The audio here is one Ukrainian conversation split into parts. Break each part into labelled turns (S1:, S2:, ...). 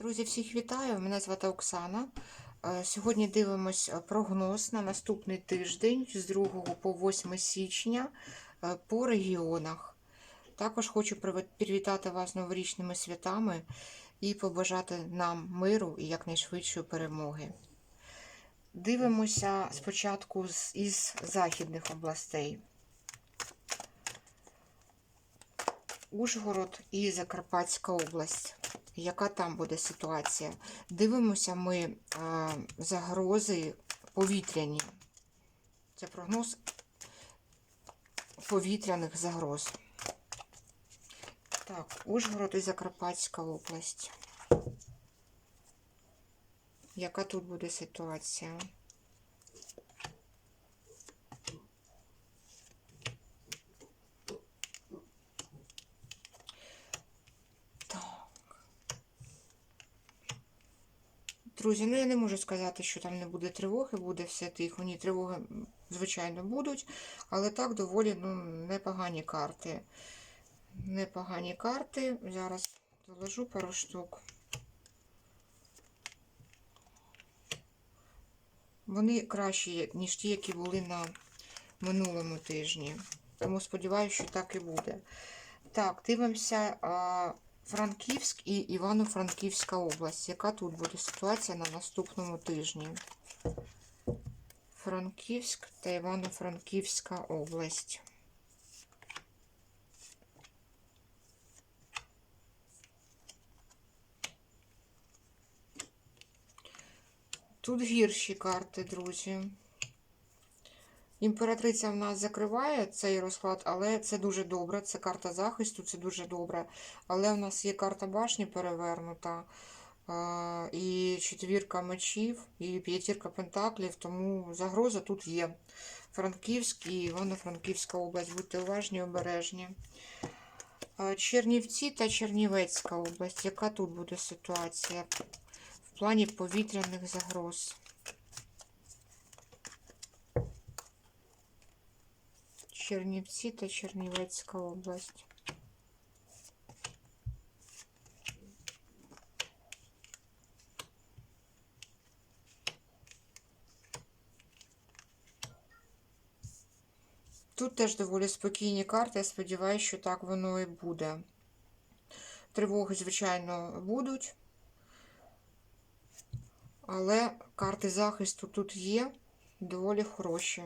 S1: Друзі, всіх вітаю! Мене звати Оксана. Е, Сьогодні дивимось прогноз на наступний тиждень з 2 по 8 січня е, по регіонах. Також хочу привітати вас новорічними святами і побажати нам миру і якнайшвидшої перемоги. Дивимося спочатку із західних областей. Ужгород і Закарпатська область. Яка там буде ситуація? Дивимося ми е, загрози повітряні. Це прогноз повітряних загроз. Так, Ужгород і Закарпатська область. Яка тут буде ситуація? Друзі, ну я не можу сказати, що там не буде тривоги, буде все тихо. Ні, тривоги, звичайно, будуть, але так доволі ну, непогані карти. Непогані карти. Зараз заложу пару штук. Вони кращі, ніж ті, які були на минулому тижні. Тому сподіваюся, що так і буде. Так, дивимося. Франківськ і Івано-Франківська область. Яка тут буде ситуація на наступному тижні? Франківськ та Івано-Франківська область. Тут гірші карти, друзі. Імператриця в нас закриває цей розклад, але це дуже добре. Це карта захисту, це дуже добре. Але в нас є карта башні перевернута, а, і четвірка мечів, і п'ятірка пентаклів, тому загроза тут є. Франківськ і Івано-Франківська область. Будьте уважні, обережні. Чернівці та Чернівецька область. Яка тут буде ситуація в плані повітряних загроз? Чернівці та Чернівецька область. Тут теж доволі спокійні карти. Я сподіваюся, що так воно і буде. Тривоги, звичайно, будуть. Але карти захисту тут є доволі хороші.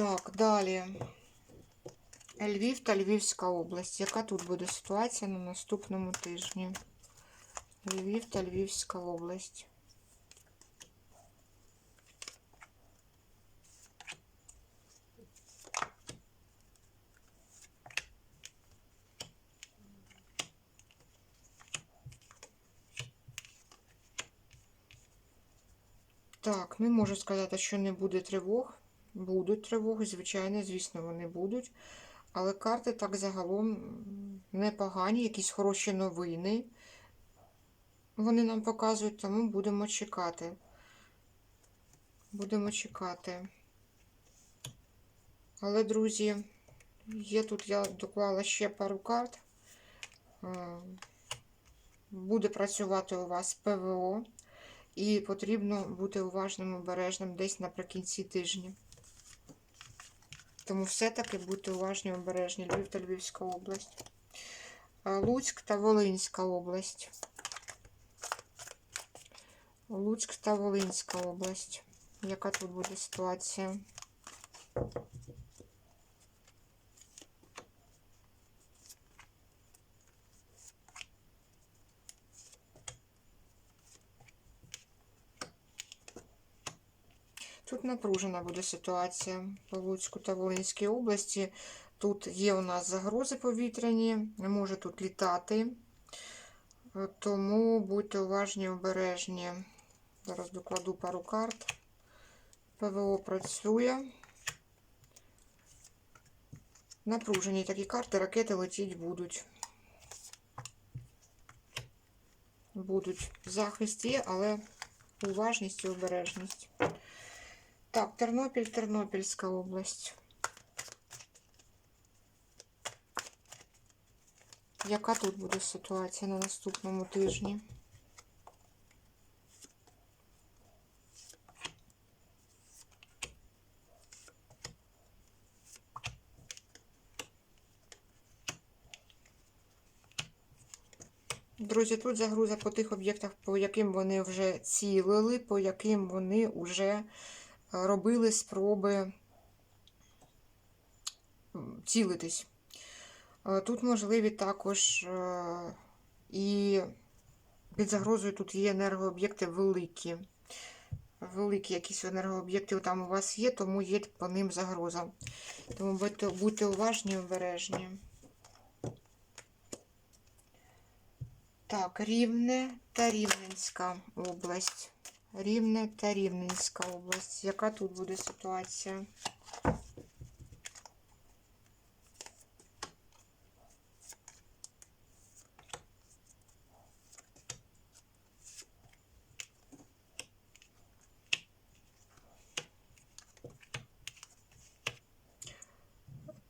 S1: Так, далі. Львів та Львівська область. Яка тут буде ситуація на наступному тижні? Львів та Львівська область. Так, не можу сказати, що не буде тривог. Будуть тривоги, звичайно, звісно, вони будуть. Але карти так загалом непогані, якісь хороші новини. Вони нам показують, тому будемо чекати. Будемо чекати. Але, друзі, є тут, я доклала ще пару карт. Е, Буде працювати у вас ПВО. І потрібно бути уважним, обережним десь наприкінці тижня. Тому все-таки будьте уважні, обережні. Львів та Львівська область. Луцьк та Волинська область. Луцьк та Волинська область. Яка тут буде ситуація? Тут напружена буде ситуація по Луцьку та Волинській області. Тут є у нас загрози повітряні, не може тут літати. Е, Тому будьте уважні, обережні. Зараз докладу пару карт. ПВО працює. Напружені такі карти, ракети летіть будуть. Будуть. Захист є, але уважність і обережність. Так, Тернопіль, Тернопільська область. Яка тут буде ситуація на наступному тижні? Друзі, тут загруза по тих об'єктах, по яким вони вже цілили, по яким вони вже робили спроби цілитись. Е, Тут можливі також е, і під загрозою тут є енергооб'єкти великі. Великі якісь енергооб'єкти там у вас є, тому є по ним загроза. Тому будьте, будьте уважні обережні. Так, Рівне та Рівненська область. Рівне та Рівненська область. Яка тут буде ситуація?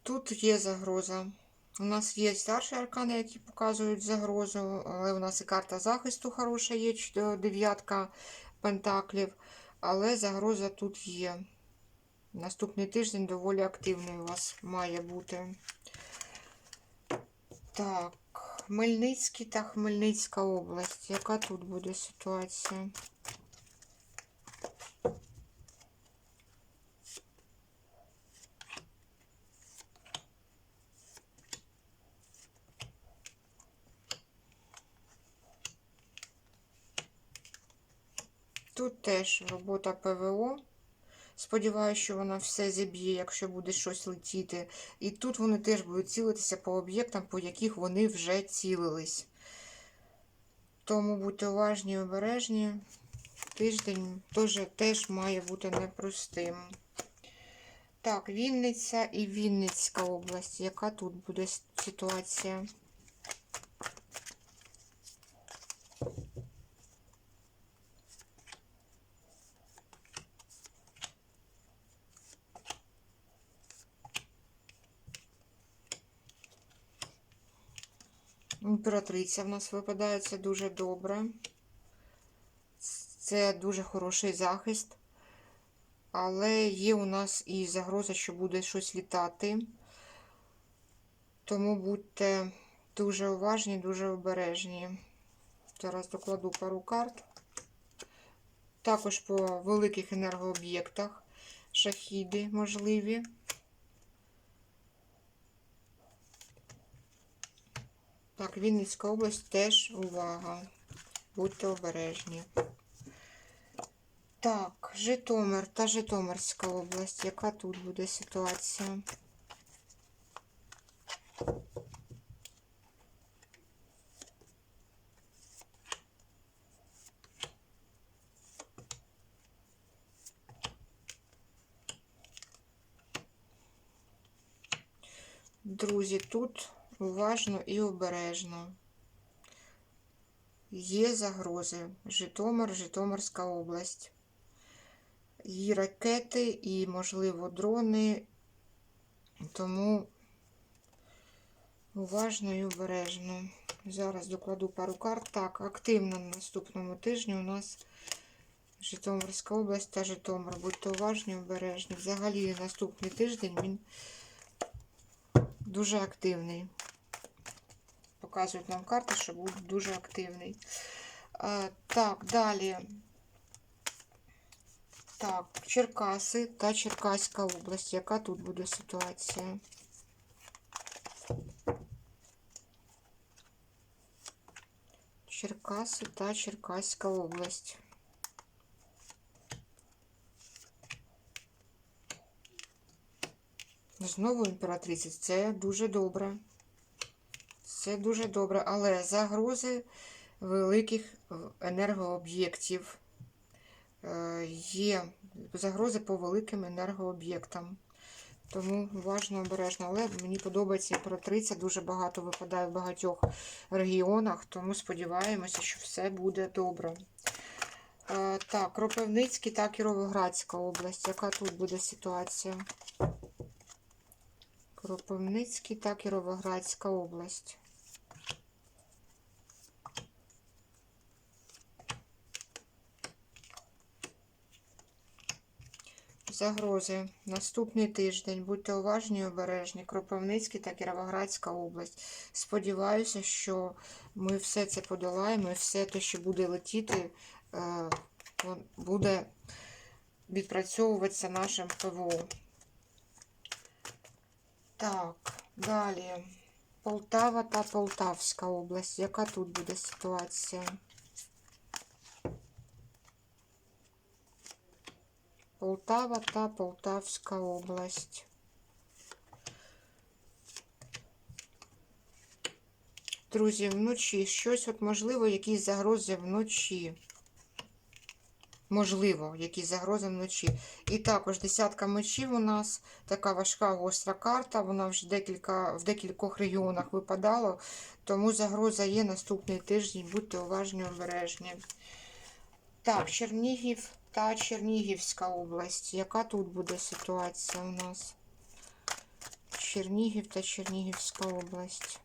S1: Тут є загроза. У нас є старші аркани, які показують загрозу, але у нас і карта захисту хороша є, дев'ятка пентаклів, але загроза тут є. Наступний тиждень доволі активний у вас має бути. Так, Хмельницький та Хмельницька область. Яка тут буде ситуація? Тут теж робота ПВО. Сподіваюся, що вона все зіб'є, якщо буде щось летіти. І тут вони теж будуть цілитися по об'єктам, по яких вони вже цілились. Тому будьте уважні і обережні. Тиждень теж, теж має бути непростим. Так, Вінниця і Вінницька область. Яка тут буде ситуація? Імператриця в нас випадає, це дуже добре. Це дуже хороший захист. Але є у нас і загроза, що буде щось літати. Тому будьте дуже уважні, дуже обережні. Зараз докладу пару карт. Також по великих енергооб'єктах шахіди можливі. Так, Вінницька область теж увага. Будьте обережні. Так, Житомир та Житомирська область. Яка тут буде ситуація? Друзі, тут уважно і обережно. Є загрози. Житомир, Житомирська область. І ракети, і, можливо, дрони. Тому уважно і обережно. Зараз докладу пару карт. Так, активно на наступному тижні у нас Житомирська область та Житомир. Будьте уважні і обережні. Взагалі наступний тиждень він дуже активний. Показують нам карти, що буде дуже активний. А, так, далі. Так, Черкаси та Черкаська область. Яка тут буде ситуація? Черкаси та Черкаська область. Знову імператриця. Це дуже добре. Це дуже добре, але загрози великих е, енергооб'єктів. Е, Є загрози по великим енергооб'єктам. Тому уважно, обережно. Але мені подобається імператриця, дуже багато випадає в багатьох регіонах, тому сподіваємося, що все буде добре. Е, Так, Кропивницький та Кіровоградська область. Яка тут буде ситуація? Кропивницький та Кіровоградська область. Загрози. Наступний тиждень. Будьте уважні і обережні. Кропивницький та Кіровоградська область. Сподіваюся, що ми все це подолаємо і все те, що буде летіти, е, буде відпрацьовуватися нашим ПВО. Так, далі. Полтава та Полтавська область. Яка тут буде ситуація? Полтава та Полтавська область. Друзі, вночі щось, от можливо, якісь загрози вночі. Можливо, якісь загрози вночі. І також десятка мечів у нас така важка гостра карта. Вона вже декілька, в декількох регіонах випадала. Тому загроза є наступний тиждень. Будьте уважні, обережні. Так, Чернігів та Чернігівська область. Яка тут буде ситуація у нас? Чернігів та Чернігівська область.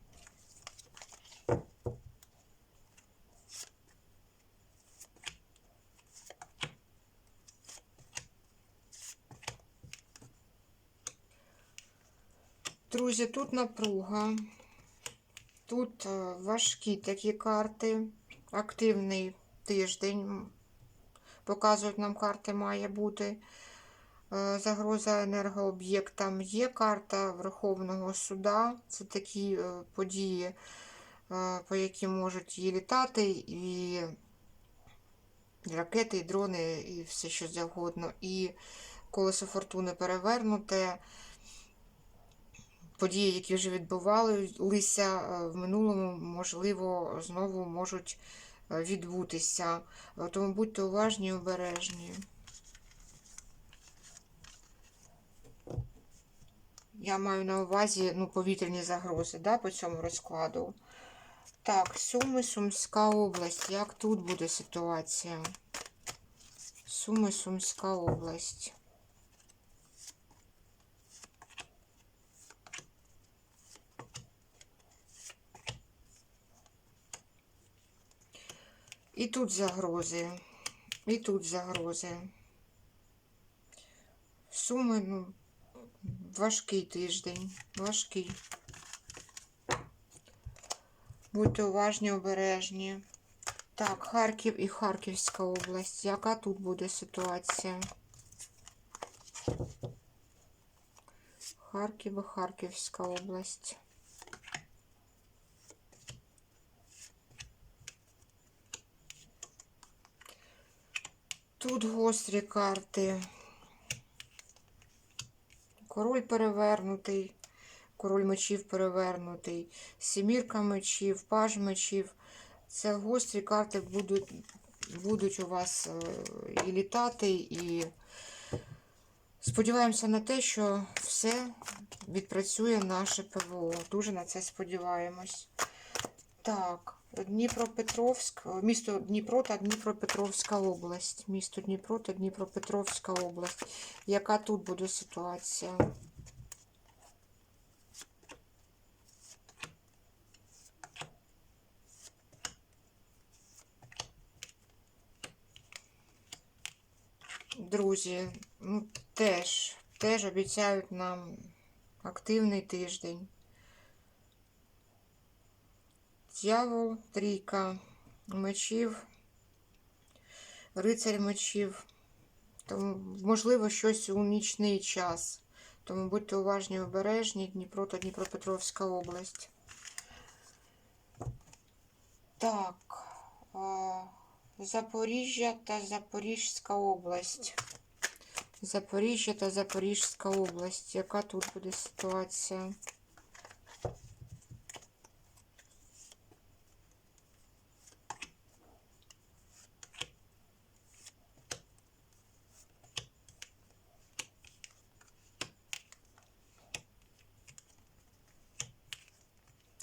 S1: Друзі, тут напруга. Тут е, важкі такі карти. Активний тиждень. Показують нам карти, має бути. Е, Загроза енергооб'єктам. Є карта Верховного суда. Це такі е, події, е, по яким можуть і літати, і ракети, і дрони, і все що завгодно. І колесо фортуни перевернуте. Події, які вже відбувалися в минулому, можливо, знову можуть відбутися. Е, Тому будьте уважні і обережні. Я маю на увазі ну, повітряні загрози да, по цьому розкладу. Так, Суми, Сумська область. Як тут буде ситуація? Суми, Сумська область. І тут загрози. І тут загрози. Суми, ну, важкий тиждень. Важкий. Будьте уважні, обережні. Так, Харків і Харківська область. Яка тут буде ситуація? Харків і Харківська область. Тут гострі карти. Король перевернутий, король мечів перевернутий, сімірка мечів, паж мечів. Це гострі карти будуть, будуть у вас е, і літати, і сподіваємося на те, що все відпрацює наше ПВО. Дуже на це сподіваємось. Так, Дніпропетровськ, місто Дніпро та Дніпропетровська область. Місто Дніпро та Дніпропетровська область. Яка тут буде ситуація? Друзі, ну теж, теж обіцяють нам активний тиждень. Дьявол, трійка мечів, рицарь мечів. Тому, можливо, щось у нічний час. Тому будьте уважні обережні, Дніпро та Дніпропетровська область. Так. Запоріжжя та Запорізька область. Запоріжжя та Запорізька область. Яка тут буде ситуація?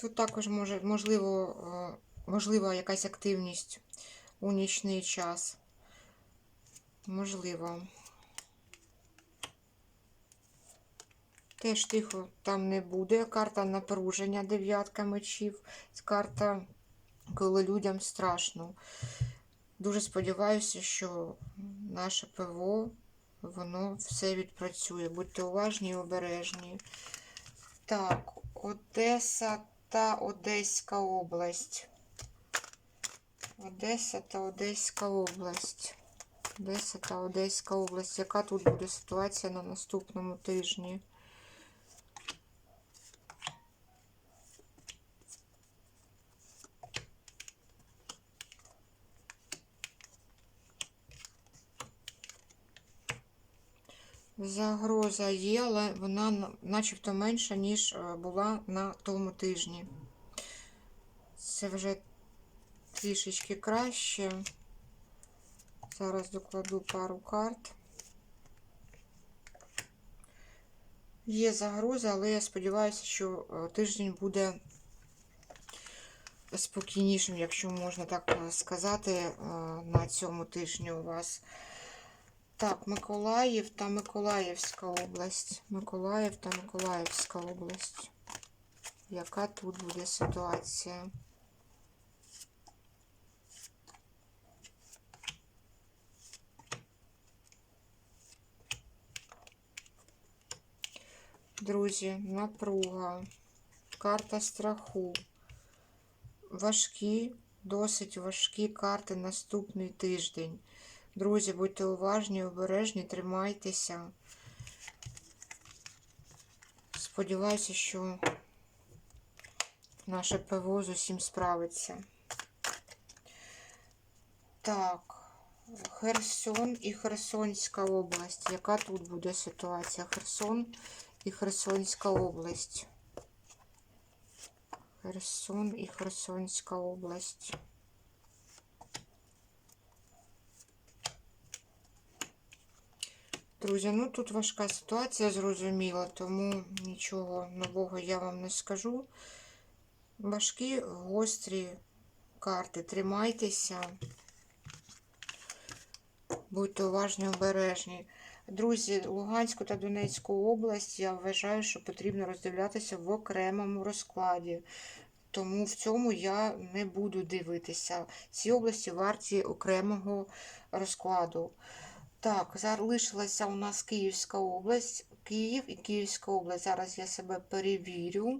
S1: Тут також може, можливо, е, можлива якась активність у нічний час. Можливо. Теж тихо там не буде. Карта напруження, дев'ятка мечів. Карта, коли людям страшно. Дуже сподіваюся, що наше ПВО воно все відпрацює. Будьте уважні і обережні. Так, Одеса та Одеська область. Одеса та Одеська область. Одеса та Одеська область. Яка тут буде ситуація на наступному тижні? Загроза є, але вона начебто менша, ніж е, була на тому тижні. Це вже трішечки краще. Зараз докладу пару карт. Є загроза, але я сподіваюся, що е, тиждень буде спокійнішим, якщо можна так е, сказати, на цьому тижні у вас. Так, Миколаїв та Миколаївська область. Миколаїв та Миколаївська область. Яка тут буде ситуація? Друзі, напруга, карта страху. Важкі, досить важкі карти наступний тиждень. Друзі, будьте уважні, обережні, тримайтеся. Сподіваюся, що наше ПВО з усім справиться. Так, Херсон і Херсонська область. Яка тут буде ситуація? Херсон і Херсонська область. Херсон і Херсонська область. Друзі, ну тут важка ситуація, зрозуміла, тому нічого нового я вам не скажу. Важкі, гострі карти. Тримайтеся. Будьте уважні, обережні. Друзі, Луганську та Донецьку область я вважаю, що потрібно роздивлятися в окремому розкладі. Тому в цьому я не буду дивитися. Ці області варті окремого розкладу. Так, залишилася у нас Київська область, Київ і Київська область. Зараз я себе перевірю,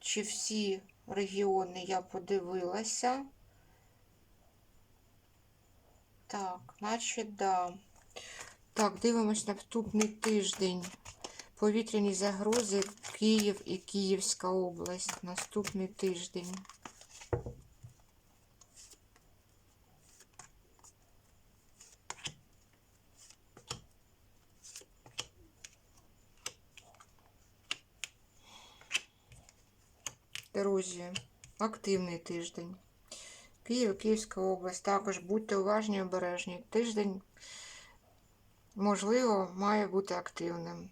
S1: чи всі регіони я подивилася. Так, наче да. Так, дивимось наступний тиждень. Повітряні загрози Київ і Київська область. Наступний тиждень. Друзі, активний тиждень. Київ, Київська область. Також будьте уважні і обережні. Тиждень, можливо, має бути активним.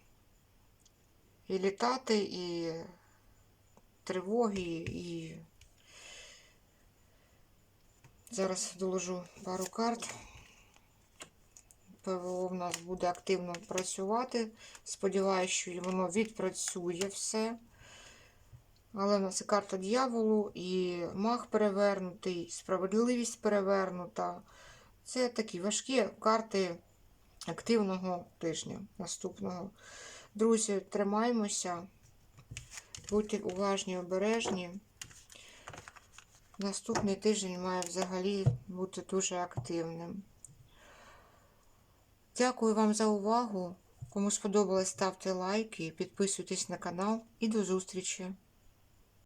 S1: І літати, і тривоги, і зараз доложу пару карт. ПВО в нас буде активно працювати. Сподіваюся, що воно відпрацює все. Але в нас і карта дьяволу, і маг перевернутий, справедливість перевернута. Це такі важкі карти активного тижня наступного. Друзі, тримаймося, будьте уважні, обережні. Наступний тиждень має взагалі бути дуже активним. Дякую вам за увагу. Кому сподобалось, ставте лайки, підписуйтесь на канал і до зустрічі!